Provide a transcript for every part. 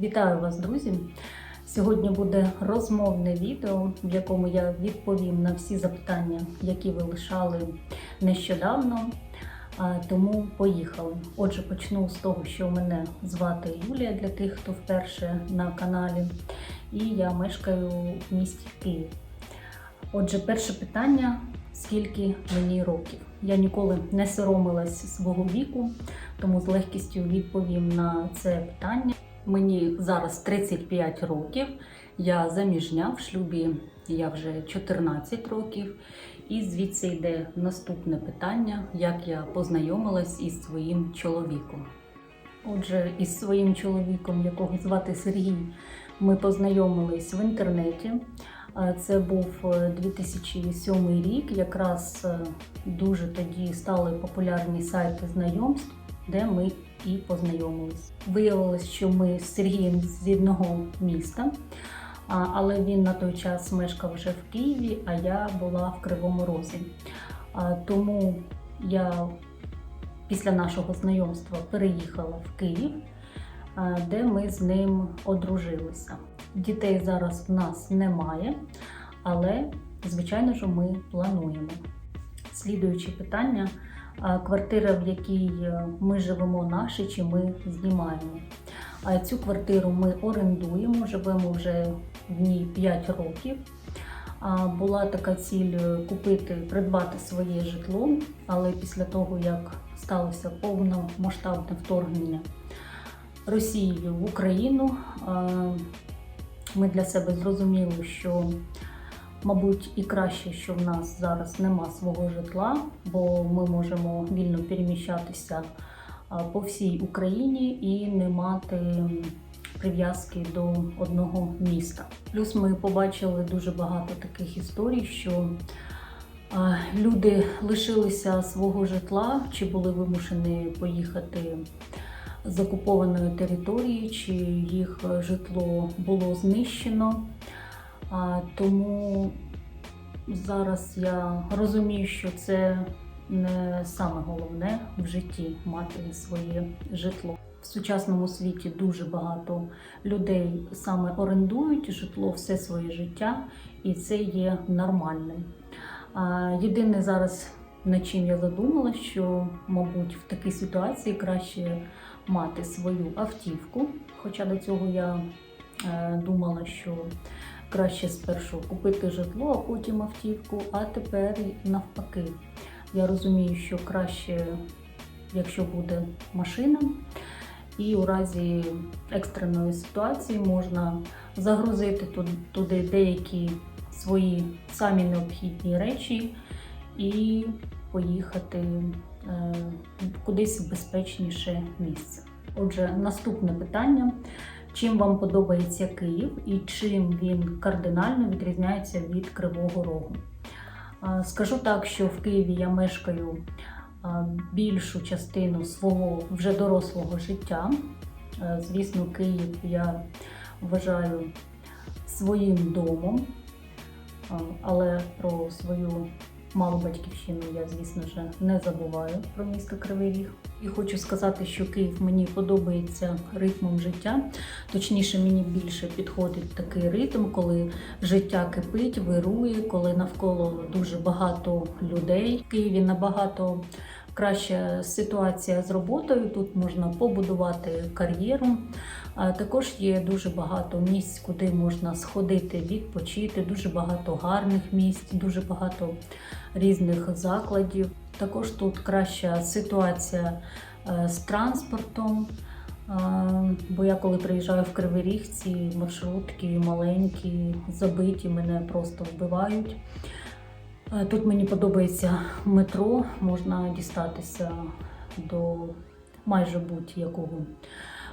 Вітаю вас, друзі! Сьогодні буде розмовне відео, в якому я відповім на всі запитання, які ви лишали нещодавно. Тому поїхали. Отже, почну з того, що мене звати Юлія для тих, хто вперше на каналі, і я мешкаю в місті Київ. Отже, перше питання: скільки мені років? Я ніколи не соромилась свого віку, тому з легкістю відповім на це питання. Мені зараз 35 років. Я заміжня в шлюбі я вже 14 років. І звідси йде наступне питання: як я познайомилась із своїм чоловіком. Отже, із своїм чоловіком, якого звати Сергій, ми познайомились в інтернеті. Е, Це був е, 2007 рік. Якраз е, дуже тоді стали популярні сайти знайомств, де ми і познайомились. Виявилось, що ми з Сергієм з одного міста, але він на той час мешкав вже в Києві, а я була в Кривому Розі. Тому я після нашого знайомства переїхала в Київ, де ми з ним одружилися. Дітей зараз в нас немає, але, звичайно ж, ми плануємо. Слідуюче питання: квартира, в якій е, ми живемо, наша чи ми знімаємо. Цю квартиру ми орендуємо, живемо вже в ній 5 років. Була така ціль е, купити, придбати своє житло, але після того, як сталося повномасштабне вторгнення Росії в Україну, ми для себе зрозуміли, що, мабуть, і краще, що в нас зараз нема свого житла, бо ми можемо вільно переміщатися по всій Україні і не мати прив'язки до одного міста. Плюс ми побачили дуже багато таких історій, що люди лишилися свого житла чи були вимушені поїхати з окупованої території, чи їх е, житло було знищено. Тому зараз я розумію, що це не саме головне в житті мати своє житло. В сучасному світі дуже багато людей саме орендують житло все своє життя, і це є нормальним. Єдине зараз, над чим я задумала, що, мабуть, в такій ситуації краще мати свою автівку. Хоча до цього я е, думала, що краще спершу купити житло, а потім автівку, а тепер навпаки. Я розумію, що краще, якщо буде машина, і у разі екстреної ситуації можна загрузити туди деякі свої самі необхідні речі і поїхати е, кудись в безпечніше місце. Отже, наступне питання: чим вам подобається Київ і чим він кардинально відрізняється від Кривого Рогу? Скажу так, що в Києві я мешкаю більшу частину свого вже дорослого життя. Звісно, Київ я вважаю своїм домом, але про свою малу батьківщину я, звісно ж, не забуваю про місто Кривий Ріг. І хочу сказати, що Київ мені подобається ритмом життя. Точніше, мені більше підходить такий ритм, коли життя кипить, вирує, коли навколо дуже багато людей. В Києві набагато краща ситуація з роботою. Тут можна побудувати кар'єру. Також є дуже багато місць, куди можна сходити, відпочити, дуже багато гарних місць, дуже багато різних закладів. Також тут краща ситуація е, з транспортом. Бо я коли приїжджаю в Кривий Ріг, ці маршрутки маленькі, забиті, мене просто вбивають. Е, Тут мені подобається метро, можна дістатися до майже будь-якого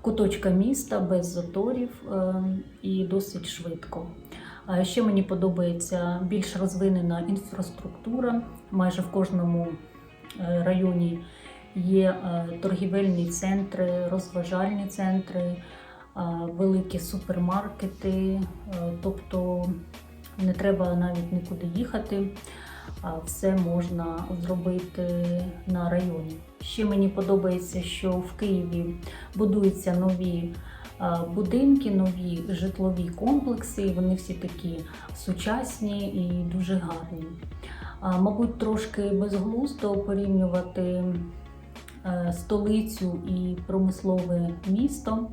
куточка міста без заторів е, і досить швидко. Ще мені подобається більш розвинена інфраструктура. Майже в кожному е, районі є торгівельні центри, розважальні центри, великі супермаркети, тобто не треба навіть нікуди їхати. Все можна зробити на районі. Ще мені подобається, що в Києві будуються нові будинки, нові житлові комплекси. Вони всі такі сучасні і дуже гарні. Мабуть, трошки безглуздо порівнювати е, столицю і промислове місто.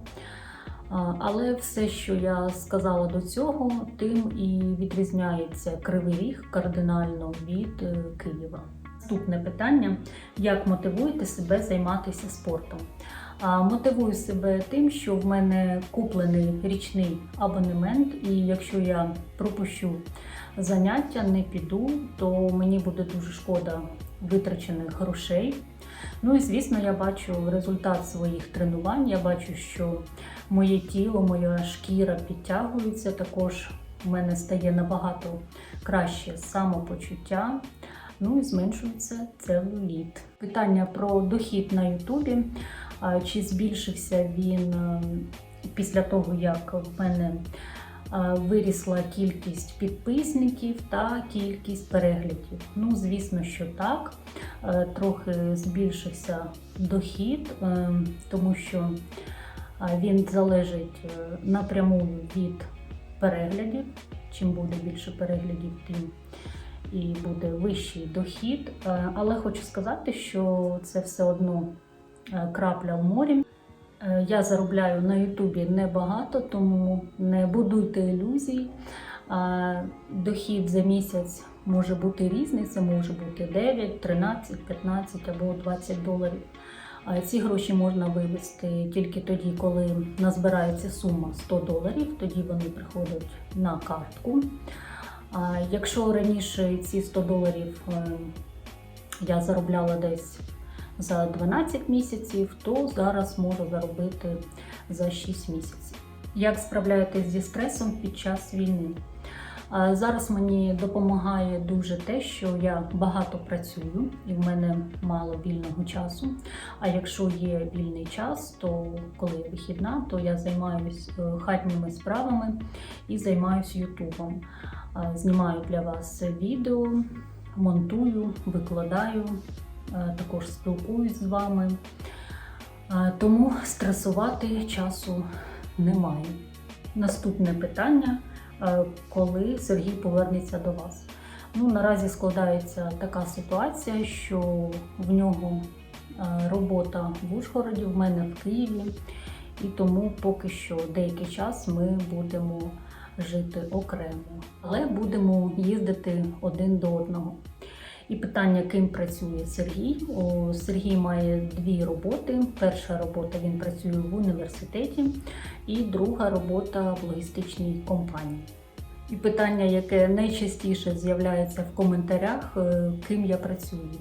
Але все, що я сказала до цього, тим і відрізняється Кривий Ріг кардинально від е, Києва. Наступне питання: як мотивуєте себе займатися спортом? Мотивую себе тим, що в мене куплений річний абонемент, і якщо я пропущу заняття, не піду, то мені буде дуже шкода витрачених грошей. Ну і звісно, я бачу результат своїх тренувань. Я бачу, що моє тіло, моя шкіра підтягується. Також в мене стає набагато краще самопочуття. Ну і зменшується целуліт. Питання про дохід на Ютубі. Чи збільшився він е, після того, як в мене е, вирісла кількість підписників та кількість переглядів? Ну, звісно, що так. Е, Трохи збільшився дохід, тому що він залежить е, напряму від переглядів. Чим буде більше переглядів, тим і буде вищий дохід. Е, Але хочу сказати, що це все одно е, крапля в морі. Я заробляю на Ютубі небагато, тому не будуйте ілюзій. Дохід за місяць може бути різний, це може бути 9, 13, 15 або 20 доларів. Ці гроші можна вивести тільки тоді, коли назбирається сума 100 доларів, тоді вони приходять на картку. Якщо раніше ці 100 доларів е, я заробляла десь за 12 місяців, то зараз можу заробити за 6 місяців. Як справляєтесь зі стресом під час війни? Зараз мені допомагає дуже те, що я багато працюю і в мене мало вільного часу. А якщо є вільний час, то коли я вихідна, то я займаюся хатніми справами і займаюся Ютубом. Знімаю для вас відео, монтую, викладаю, також спілкуюсь з вами. Тому стресувати часу немає. Наступне питання: е, коли Сергій повернеться до вас? Ну, наразі складається така ситуація, що в нього е, робота в Ужгороді, в мене в Києві, і тому поки що деякий час ми будемо жити окремо, але будемо їздити один до одного. І питання, ким працює Сергій. О, Сергій має дві роботи. Перша робота він працює в університеті, і друга робота в логістичній компанії. І питання, яке найчастіше з'являється в коментарях, е, ким я працюю.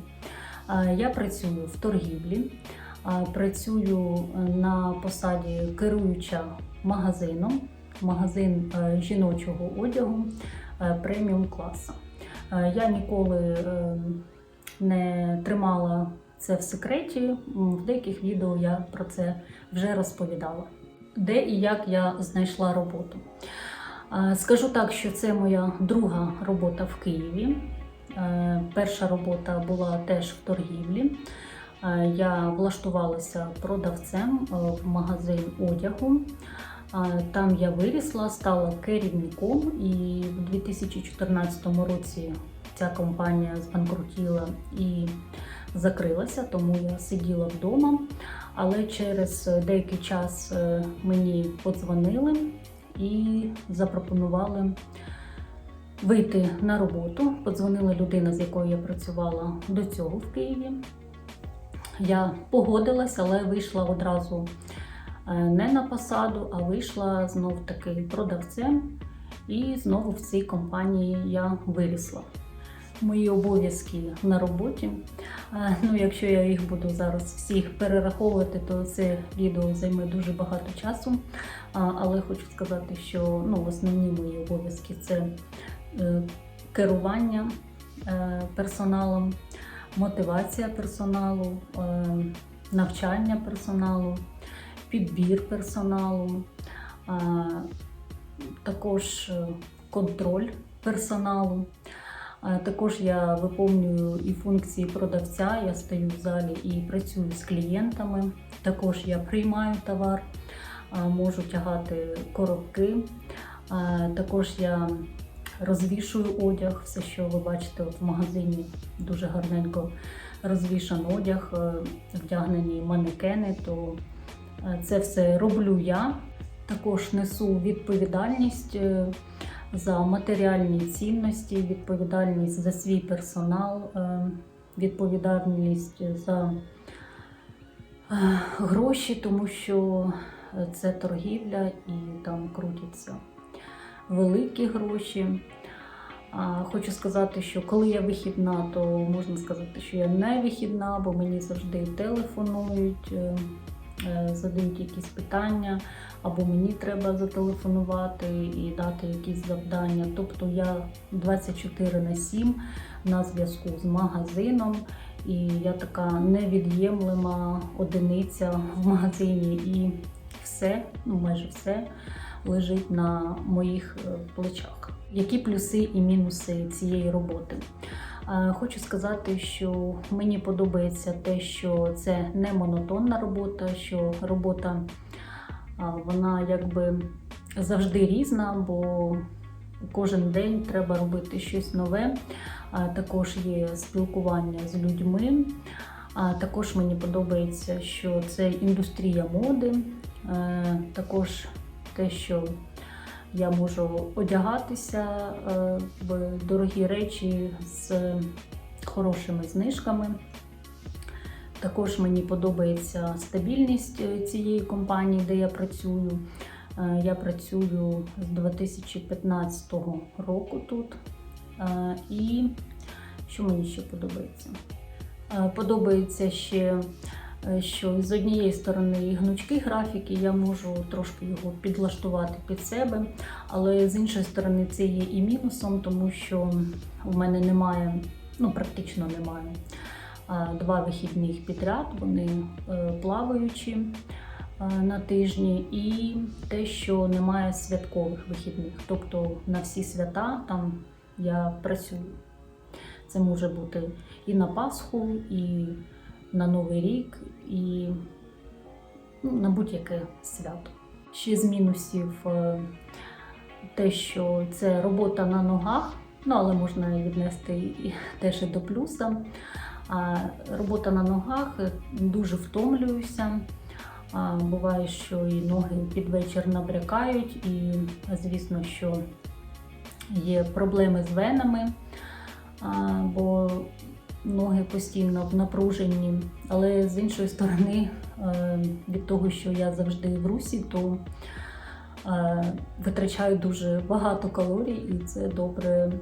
Я працюю в торгівлі, працюю на посаді керуюча магазином, магазин е, жіночого одягу е, преміум класу. Е, Я ніколи е, не тримала це в секреті. В деяких відео я про це вже розповідала. Де і як я знайшла роботу. Е, Скажу так, що це моя друга робота в Києві. Е, Перша робота була теж в торгівлі. Я влаштувалася продавцем в магазин одягу. Там я вирісла, стала керівником, і в 2014 році ця компанія збанкрутіла і закрилася, тому я сиділа вдома. Але через деякий час е, мені подзвонили і запропонували вийти на роботу. Подзвонила людина, з якою я працювала до цього в Києві. Я погодилась, але вийшла одразу не на посаду, а вийшла знов таки продавцем, і знову в цій компанії я вирісла. Мої обов'язки на роботі. Е, Ну, якщо я їх буду зараз всіх перераховувати, то це відео займе дуже багато часу. Але хочу сказати, що ну, основні мої обов'язки це е, керування е, персоналом, мотивація персоналу, е, навчання персоналу, підбір персоналу, також е, контроль персоналу. Також я виповнюю і функції продавця, я стою в залі і працюю з клієнтами. Також я приймаю товар. можу тягати коробки. Також я розвішую одяг, все, що ви бачите от в магазині, дуже гарненько розвішан одяг, е, вдягнені манекени, то це все роблю я. Також несу відповідальність е, за матеріальні цінності, відповідальність за свій персонал, е, відповідальність за е, гроші, тому що це торгівля і там крутяться великі гроші. Хочу сказати, що коли я вихідна, то можна сказати, що я не вихідна, бо мені завжди телефонують, е, е, задають якісь питання, або мені треба зателефонувати і дати якісь завдання. Тобто я 24 на 7 на зв'язку з магазином, і я така невід'ємлема одиниця в магазині, і все, ну майже все лежить на моїх е, плечах. Які плюси і мінуси цієї роботи? Е, Хочу сказати, що мені подобається те, що це не монотонна робота, що робота вона якби завжди різна, бо кожен день треба робити щось нове. Також є спілкування з людьми. Також мені подобається, що це індустрія моди, Е, також те, що я можу одягатися е, в дорогі речі з хорошими знижками. Також мені подобається стабільність е, цієї компанії, де я працюю. Е, Я працюю з 2015 року тут. І що мені ще подобається? Подобається ще, що з однієї сторони гнучкі графіки, я можу трошки його підлаштувати під себе, але з іншої сторони це є і мінусом, тому що у мене немає, ну практично немає два вихідних підряд, вони е, плаваючі е, на тижні, і те, що немає святкових вихідних, тобто на всі свята там я працюю. Це може бути і на Пасху, і на Новий рік, і ну, на будь-яке свято. Ще з мінусів е, те, що це робота на ногах, ну але можна віднести і теж і до плюса. А робота на ногах е, дуже втомлююся. Буває, що і ноги під вечір набрякають, і звісно, що є проблеми з венами, ноги постійно в напруженні. Але з іншої сторони, е, від того, що я завжди в русі, то е, витрачаю дуже багато калорій, і це добре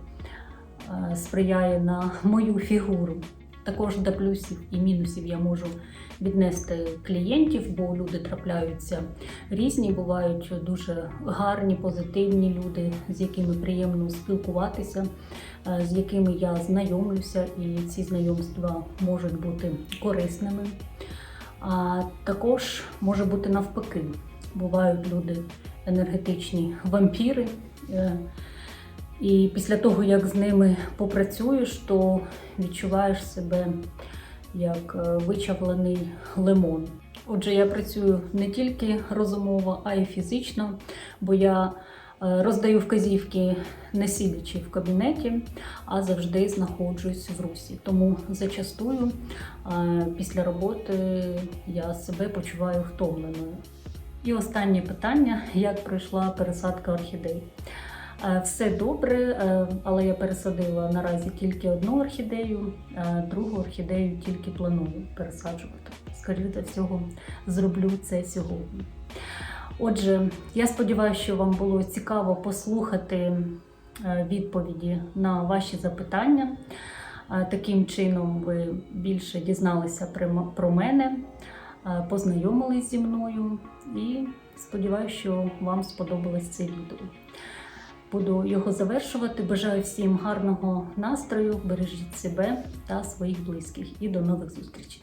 е, сприяє на мою фігуру. Також до плюсів і мінусів я можу віднести клієнтів, бо люди трапляються різні, бувають дуже гарні, позитивні люди, з якими приємно спілкуватися, е, з якими я знайомлюся, і ці знайомства можуть бути корисними. А також може бути навпаки. Бувають люди енергетичні вампіри. І після того, як з ними попрацюєш, то відчуваєш себе як е, вичавлений лимон. Отже, я працюю не тільки розумово, а й фізично, бо я е, роздаю вказівки не сидячи в кабінеті, а завжди знаходжусь в русі. Тому зачастую е, після роботи я себе почуваю втомленою. І останнє питання: як пройшла пересадка орхідей? Е, Все добре, е, але я пересадила наразі тільки одну орхідею, е, другу орхідею тільки планую пересаджувати. Скоріше всього, зроблю це сьогодні. Отже, я сподіваюся, що вам було цікаво послухати відповіді на ваші запитання. Таким чином, ви більше дізналися про мене, познайомились зі мною і сподіваюся, що вам сподобалось це відео. Буду його завершувати. Бажаю всім гарного настрою, бережіть себе та своїх близьких і до нових зустрічей.